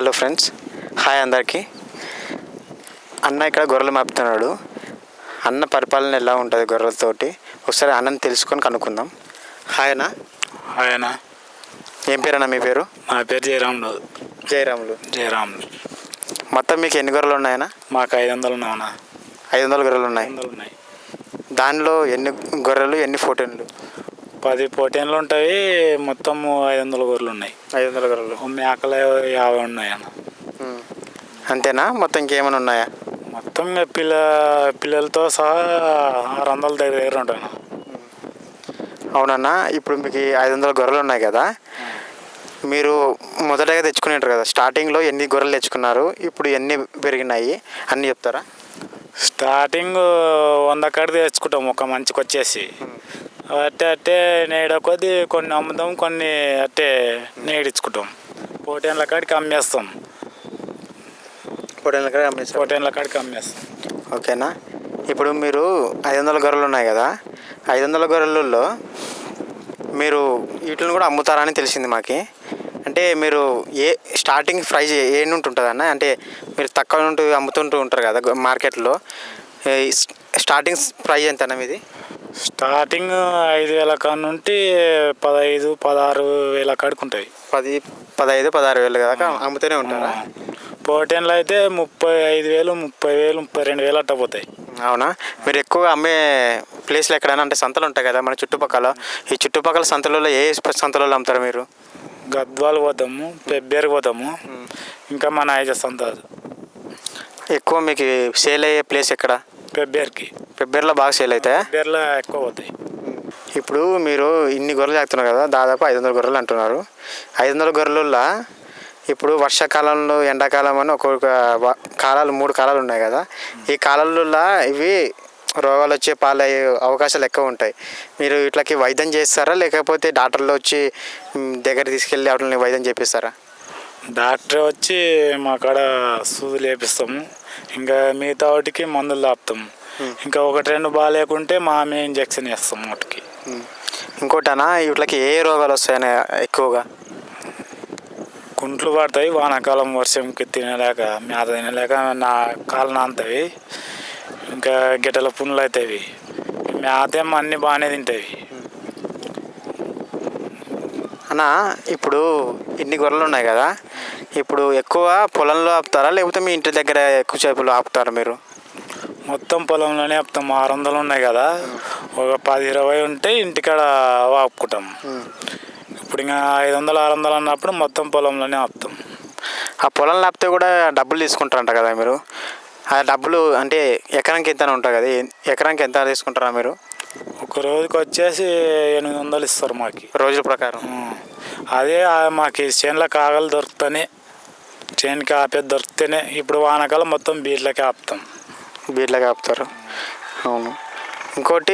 Hello friends hi అందరికీ. అన్న ఇక్కడ గొర్రెలు మేపుతున్నాడు. అన్న పరిపాలన ఎలా ఉంటుంది గొర్రెలతోటి? ఒకసారి అన్నని తెలుసుకొని కనుక్కుందాం. హాయ్ అన్న. ఆయన ఏం పేరు అన్న మీ పేరు? నా పేరు జయరాములు. జయరాములు. జయరాములు. మొత్తం మీకు ఎన్ని గొర్రెలు ఉన్నాయన్న మాకు ఐదు వందలు ఉన్నావునా ఐదు వందల గొర్రెలు ఉన్నాయి. దానిలో ఎన్ని గొర్రెలు ఎన్ని ఫోటోలు? పది పోటీన్లు ఉంటాయి. మొత్తం ఐదు వందల గొర్రెలు ఉన్నాయి. ఐదు వందల గొర్రెలు మేకలు యాభై ఉన్నాయి అన్న. అంతేనా? మొత్తం ఇంకేమైనా ఉన్నాయా? మొత్తం పిల్ల పిల్లలతో సహా ఆరు వందల దగ్గర అన్న. అవునన్నా ఇప్పుడు మీకు ఐదు వందల గొర్రెలు ఉన్నాయి కదా. మీరు మొదటగా తెచ్చుకుని ఉంటారు కదా. స్టార్టింగ్లో ఎన్ని గొర్రెలు తెచ్చుకున్నారు? ఇప్పుడు ఎన్ని పెరిగినాయి? అన్నీ చెప్తారా? స్టార్టింగ్ వంద కాడికి తెచ్చుకుంటాం. ఒక మంచికి వచ్చేసి అట్టే అట్టే నేడ కొద్ది కొన్ని అమ్ముతాం కొన్ని అట్టే నేడించుకుంటాం పోటీన్ల కాడికి అమ్మేస్తాం. పోటీన్ల కాడికి అమ్మేస్తాం. ఓకేనా? ఇప్పుడు మీరు ఐదు వందల గొర్రెలు ఉన్నాయి కదా ఐదు వందల గొర్రెలలో మీరు వీటిని కూడా అమ్ముతారని తెలిసింది మాకి. అంటే మీరు ఏ స్టార్టింగ్ ప్రైజ్ ఏ నుండి ఉంటుంది అన్న అంటే మీరు తక్కువ నుండి అమ్ముతుంటూ ఉంటారు కదా మార్కెట్లో. స్టార్టింగ్ ప్రైజ్ ఎంత అన్న మీది? స్టార్టింగ్ ఐదు వేల కాడ నుండి పదహైదు పదహారు వేల కాడికి ఉంటాయి పది పదహైదు పదహారు వేలు దాకా అమ్ముతూనే ఉంటారా? పోటీన్లు అయితే ముప్పై ఐదు వేలు ముప్పై వేలు ముప్పై రెండు వేలు అట్ట పోతాయి. అవునా? మీరు ఎక్కువగా అమ్మే ప్లేస్లు ఎక్కడైనా అంటే సంతలు ఉంటాయి కదా మన చుట్టుపక్కల. ఈ చుట్టుపక్కల సంతలలో ఏ సంతలలో అమ్ముతారు మీరు? గద్వాలు పోతాము పెబ్బేరు పోతాము. ఇంకా మన ఐజ సంత ఎక్కువ మీకు సేల్ అయ్యే ప్లేస్ ఎక్కడ? పెబ్బేరుకి. పెబ్బేర్లో బాగా సేల్ అవుతాయా? పెబ్బేరులో ఎక్కువ పోతాయి. ఇప్పుడు మీరు ఇన్ని గొర్రెలు తాగుతున్నారు కదా దాదాపు ఐదు వందల గొర్రెలు అంటున్నారు. ఐదు వందల గొర్రెలలో ఇప్పుడు వర్షాకాలంలో ఎండాకాలం అని ఒక్కొక్క కాలాలు మూడు కాలాలు ఉన్నాయి కదా. ఈ కాలాలలో ఇవి రోగాలు వచ్చే పాలయ్యే అవకాశాలు ఎక్కువ ఉంటాయి. మీరు ఇట్లకి వైద్యం చేస్తారా? లేకపోతే డాక్టర్లు వచ్చి దగ్గర తీసుకెళ్ళి వాటిని వైద్యం చేపిస్తారా? డాక్టర్ వచ్చి మా కాడ సూదులు వేపిస్తాము ఇంకా మిగతా వాటికి మందులు తాపుతాము ఇంకా ఒకటి రెండు బాగాలేకుంటే మామే ఇంజక్షన్ వేస్తాం వాటికి. ఇంకోటనా? వీటికి ఏ రోగాలు వస్తాయని ఎక్కువగా? కుంట్లు పడతాయి వానాకాలం వర్షంకి తినలేక మేత తినలేక నా కాలు నాంతవి ఇంకా గిట్టల పుండ్లు అవుతాయి మేత ఏమో అన్నీ బాగానే తింటాయి. అన్న ఇప్పుడు ఇన్ని గొర్రెలు ఉన్నాయి కదా ఇప్పుడు ఎక్కువ పొలంలో ఆపుతారా? లేకపోతే మీ ఇంటి దగ్గర ఎక్కువ చేపలు ఆపుతారా మీరు? మొత్తం పొలంలోనే ఆపుతాం. ఆరు వందలు ఉన్నాయి కదా ఒక పది ఇరవై ఉంటే ఇంటికాడ ఆపుకుంటాం. ఇప్పుడు ఇంకా ఐదు వందలు ఆరు వందలు అన్నప్పుడు మొత్తం పొలంలోనే ఆపుతాం. ఆ పొలంలో ఆపితే కూడా డబ్బులు తీసుకుంటారంట కదా మీరు? ఆ డబ్బులు అంటే ఎకరానికి ఎంత ఉంటుంది కదా? ఎకరానికి ఎంత తీసుకుంటారా మీరు? ఒక రోజుకి వచ్చేసి ఎనిమిది వందలు ఇస్తారు మాకు. రోజుల ప్రకారం. అదే మాకు చేనుల కాగలు దొరుకుతానే చేనుకి ఆపేది దొరికితేనే ఇప్పుడు వానకాలం మొత్తం బీట్లకి ఆపుతాం. బీట్లకి ఆపుతారు. అవును. ఇంకోటి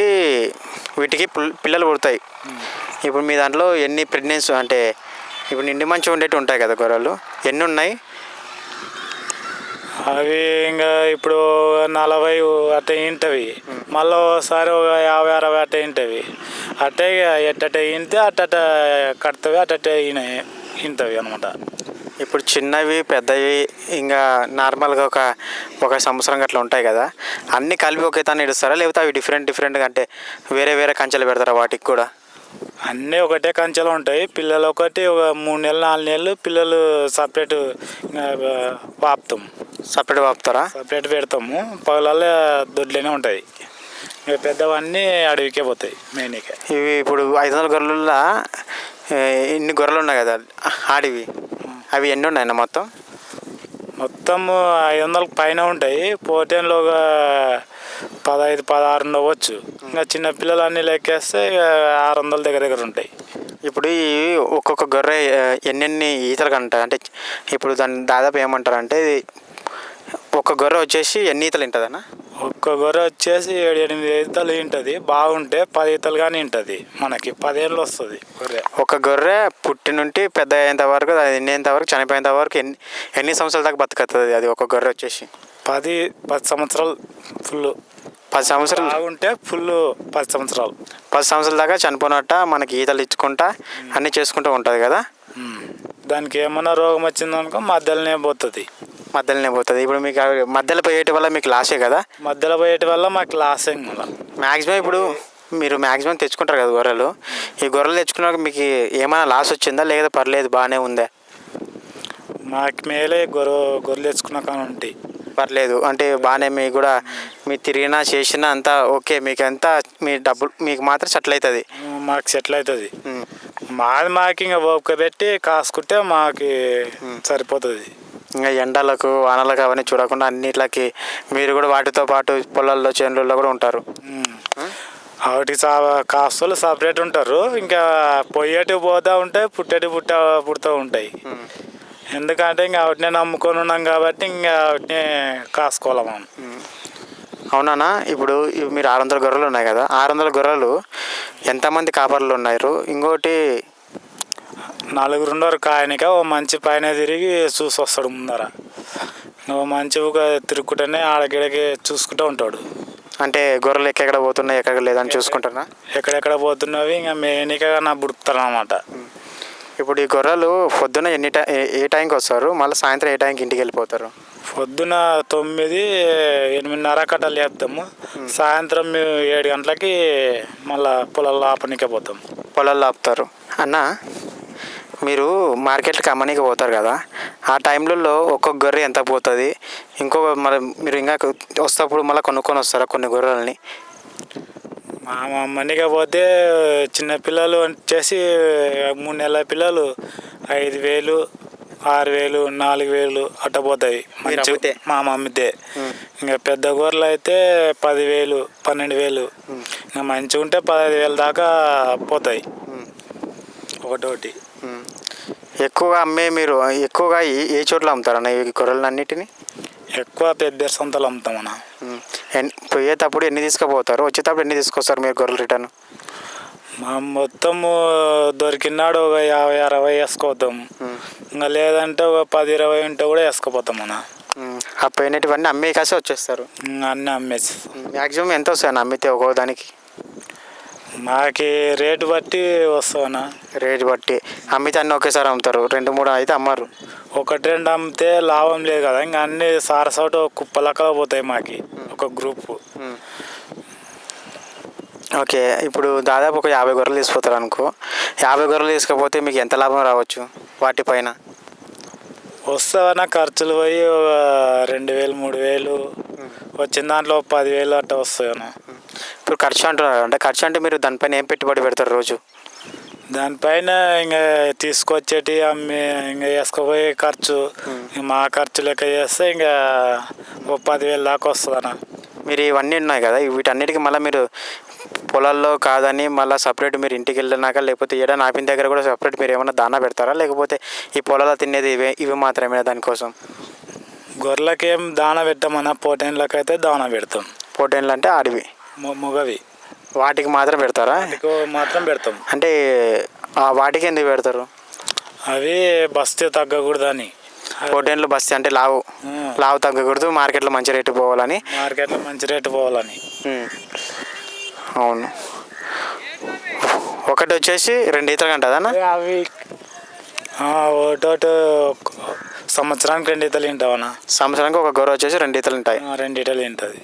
వీటికి పిల్- పిల్లలు పుడతాయి. ఇప్పుడు మీ దాంట్లో ఎన్ని ప్రెగ్నెన్సీ అంటే ఇప్పుడు నిండి మంచి ఉండేవి ఉంటాయి కదా గొర్రెలు. ఎన్ని ఉన్నాయి? అవి ఇంకా ఇప్పుడు నలభై అట్ట ఇంటవి. మళ్ళీ ఒకసారి ఒక యాభై అరవై అట్ట ఇంటవి. అట్టే ఇక ఎట్టట ఇంటే అట్టట కడతవి అట్టట ఈయన ఇంటవి అనమాట ఇప్పుడు చిన్నవి పెద్దవి ఇంకా నార్మల్గా ఒక ఒక సంవత్సరం అట్లా ఉంటాయి కదా. అన్నీ కలిపి ఒకే తాను ఇడుస్తారా? లేకపోతే అవి డిఫరెంట్ డిఫరెంట్గా అంటే వేరే వేరే కంచెలు పెడతారా వాటికి కూడా? అన్నీ ఒకటే కంచెలో ఉంటాయి. పిల్లలు ఒకటి ఒక మూడు నెలలు నాలుగు నెలలు పిల్లలు సపరేట్ పాపుతాం సపరేట్ వాపుతారా? సపరేట్ పెడతాము. పగలల్లో దొడ్లోనే ఉంటాయి. ఇక పెద్దవన్నీ అడవికే పోతాయి మెయిన్గా ఇవి ఇప్పుడు ఐదు వందల గొర్రెల ఇన్ని గొర్రెలు ఉన్నాయి కదా ఆడివి. అవి ఎన్ని ఉన్నాయన్న మొత్తం? మొత్తం ఐదు వందలకు పైన ఉంటాయి. పోటీలో ఒక పదహైదు పదహారు ఉండవచ్చు. ఇంకా చిన్న పిల్లలు అన్నీ లెక్కేస్తే ఇక ఆరు వందల దగ్గర దగ్గర ఉంటాయి. ఇప్పుడు ఈ ఒక్కొక్క గొర్రె ఎన్నెన్ని ఈతలు కంటారు అంటే ఇప్పుడు దాన్ని దాదాపు ఏమంటారు అంటే ఇది ఒక గొర్రె వచ్చేసి ఎన్ని ఈతలు ఉంటుందన్న ఒక్క గొర్రె వచ్చేసి ఏడు ఎనిమిది ఈతలు ఉంటుంది బాగుంటే పది ఈతలు కానీ ఉంటుంది మనకి. పదేళ్ళు వస్తుంది గొర్రె. ఒక గొర్రె పుట్టి నుండి పెద్ద అయ్యేంత వరకు అది వరకు చనిపోయేంత వరకు ఎన్ని ఎన్ని సంవత్సరాల దాకా బతుకుతుంది అది ఒక గొర్రె వచ్చేసి? పది పది సంవత్సరాలు ఫుల్ పది సంవత్సరాలు? బాగుంటే ఫుల్ పది సంవత్సరాలు. పది సంవత్సరాల దాకా చనిపోయినట్ట మనకి ఈతలు ఇచ్చుకుంటా అన్నీ చేసుకుంటూ ఉంటుంది కదా. దానికి ఏమన్నా రోగం వచ్చిందనుకో మధ్యలోనే పోతుంది. మధ్యలోనే పోతుంది. ఇప్పుడు మీకు మధ్యలో పోయేటి వల్ల మీకు లాసే కదా? మధ్యలో పోయేటి వల్ల మాకు లాస్ మ్యాక్సిమం ఇప్పుడు మీరు మ్యాక్సిమం తెచ్చుకుంటారు కదా గొర్రెలు. ఈ గొర్రెలు తెచ్చుకున్నాక మీకు ఏమైనా లాస్ వచ్చిందా? లేదా పర్లేదు బాగానే ఉందా? మాకు మేలే గొర్రె గొర్రెలు తెచ్చుకున్న కానీ ఉంటాయి పర్లేదు. అంటే బాగానే మీకు కూడా మీరు తిరిగినా చేసినా అంతా ఓకే మీకు అంతా మీ డబ్బులు మీకు మాత్రం సెటిల్ అవుతుంది మాకు సెటిల్ అవుతుంది మాది మాకు ఇంకా ఓపిక పెట్టి కాసుకుంటే మాకు సరిపోతుంది. ఇంకా ఎండలకు వానలకు అవన్నీ చూడకుండా అన్నిట్లకి మీరు కూడా వాటితో పాటు పొలాల్లో చేనులలో కూడా ఉంటారు. వాటికి సా కాస్తలు సపరేట్ ఉంటారు. ఇంకా పొయ్యేటి పోతా ఉంటాయి పుట్టేటి పుట్ట పుడుతూ ఉంటాయి. ఎందుకంటే ఇంకా వాటినే నమ్ముకొని ఉన్నాం కాబట్టి ఇంకా వాటిని కాసుకోవాలి మనం. అవునా ఇప్పుడు మీరు ఆరు వందల గొర్రెలు ఉన్నాయి కదా ఆరు వందల గొర్రెలు ఎంతమంది కాపర్లు ఉన్నారు? ఇంకోటి నలుగురు ఉండరు కాయనిక ఓ మంచి పైన తిరిగి చూసి వస్తాడు ముందర. ఓ మంచిగా తిరుగుకుంటూనే ఆడగిడకి చూసుకుంటూ ఉంటాడు. అంటే గొర్రెలు ఎక్కడ పోతున్నాయి ఎక్కడ లేదని చూసుకుంటున్నా ఎక్కడెక్కడ పోతున్నవి ఇంకా మేనికగా నా బుడుకుతారు అనమాట ఇప్పుడు ఈ గొర్రెలు పొద్దున ఎన్ని టై ఏ- టైంకి వస్తారు? మళ్ళీ సాయంత్రం ఏ టైంకి ఇంటికి వెళ్ళిపోతారు? పొద్దున తొమ్మిది ఎనిమిదిన్నర కట్ట లేపుతాము. సాయంత్రం ఏడు గంటలకి మళ్ళా పొలాల్లో ఆపనికే పోతాం. పొలాల్లో ఆపుతారు. అన్న మీరు మార్కెట్కి అమ్మనీకి పోతారు కదా ఆ టైంలలో ఒక్కొక్క గొర్రె ఎంత పోతుంది ఇంకో మరి మీరు ఇంకా వస్తప్పుడు మళ్ళీ కొనుక్కొని వస్తారా కొన్ని గొర్రెలని? మా మమ్మనిగా పోతే చిన్న పిల్లలు వచ్చేసి మూడు నెలల పిల్లలు ఐదు వేలు ఆరు వేలు నాలుగు వేలు అట్ట పోతాయి. మంచి? మా అమ్మితే ఇంకా పెద్ద గొర్రెలు అయితే పదివేలు పన్నెండు వేలు. ఇంకా మంచిగా ఉంటే పదహైదు వేలు దాకా పోతాయి. ఒకటోటి. ఎక్కువగా అమ్మే మీరు ఎక్కువగా ఏ ఏ చోట్ల అమ్ముతారన్న ఈ గొర్రెలను అన్నిటిని ఎక్కువ పెద్ద సంతలు అమ్ముతాం అన్న ఉమ్. ఎన్ పోయేటప్పుడు ఎన్ని తీసుకుపోతారు? వచ్చేటప్పుడు ఎన్ని తీసుకొస్తారు మీరు గొర్రెలు రిటర్న్? మా మొత్తము దొరికినాడు ఒక యాభై అరవై వేసుకోతాం. ఇంకా లేదంటే ఒక పది ఇరవై ఉంటే కూడా వేసుకోపోతాం అన్న ఆ పోయినటివన్నీ అమ్మే కాసే వచ్చేస్తారు అన్నీ అమ్మేసి మ్యాక్సిమం ఎంత వస్తాయన్న అమ్మితే ఒక్కో దానికి? మాకి రేటు బట్టి వస్తావన్నా రేట్ బట్టి అమ్మితే అన్నీ ఒకేసారి అమ్ముతారు. రెండు మూడు అయితే అమ్మరు. ఒకటి రెండు అమ్మితే లాభం లేదు కదా. ఇంకా అన్ని సారసోట కుప్పలక్కల పోతాయి మాకి. ఒక గ్రూప్. ఓకే ఇప్పుడు దాదాపు ఒక యాభై గొర్రెలు తీసుకుపోతారు అనుకో. యాభై గొర్రెలు తీసుకపోతే మీకు ఎంత లాభం రావచ్చు? వాటిపైన వస్తావన్నా ఖర్చులు పోయి రెండు వేలు మూడు వేలు. వచ్చిన దాంట్లో పదివేలు అట్లా వస్తాయన్నా ఇప్పుడు ఖర్చు అంటున్నారు అంటే ఖర్చు అంటే మీరు దానిపైన ఏం పెట్టుబడి పెడతారు రోజు? దానిపైన ఇంకా తీసుకొచ్చేటి అమ్మి ఇంకా వేసుకుపోయే ఖర్చు. మా ఖర్చు లెక్క చేస్తే ఇంకా ఒక పదివేలు దాకా వస్తుందన్న. మీరు ఇవన్నీ ఉన్నాయి కదా వీటన్నిటికీ మళ్ళీ మీరు పొలాల్లో కాదని మళ్ళీ సపరేట్ మీరు ఇంటికి వెళ్ళినాక లేకపోతే ఏడా నాపిన దగ్గర కూడా సపరేట్ మీరు ఏమైనా దానా పెడతారా? లేకపోతే ఈ పొలాల్లో తినేది ఇవే ఇవి మాత్రమే దానికోసం? గొర్రెలకి దాన పెట్టామన్నా పోటైన్లకు అయితే దాన పెడతాం. పోటీన్లు అంటే అడవి మొగవి. వాటికి మాత్రం పెడతారా? వాటికి మాత్రం పెడతాం. అంటే ఆ వాటికి ఎందుకు పెడతారు? అవి బస్తే తగ్గకూడదని. పోటీన్లు బస్తి అంటే లావు. లావు తగ్గకూడదు మార్కెట్లో మంచి రేటు పోవాలని. మార్కెట్లో మంచి రేటు పోవాలని. అవును. ఒకటి వచ్చేసి రెండు ఈతలు కంటదన్న అవి. ఒకటోటి సంవత్సరానికి రెండు ఈతలు తింటావన్నా సంవత్సరానికి ఒక గొర్రె వచ్చేసి రెండు ఈతలు ఉంటాయి రెండు ఈతలు తింటుంది.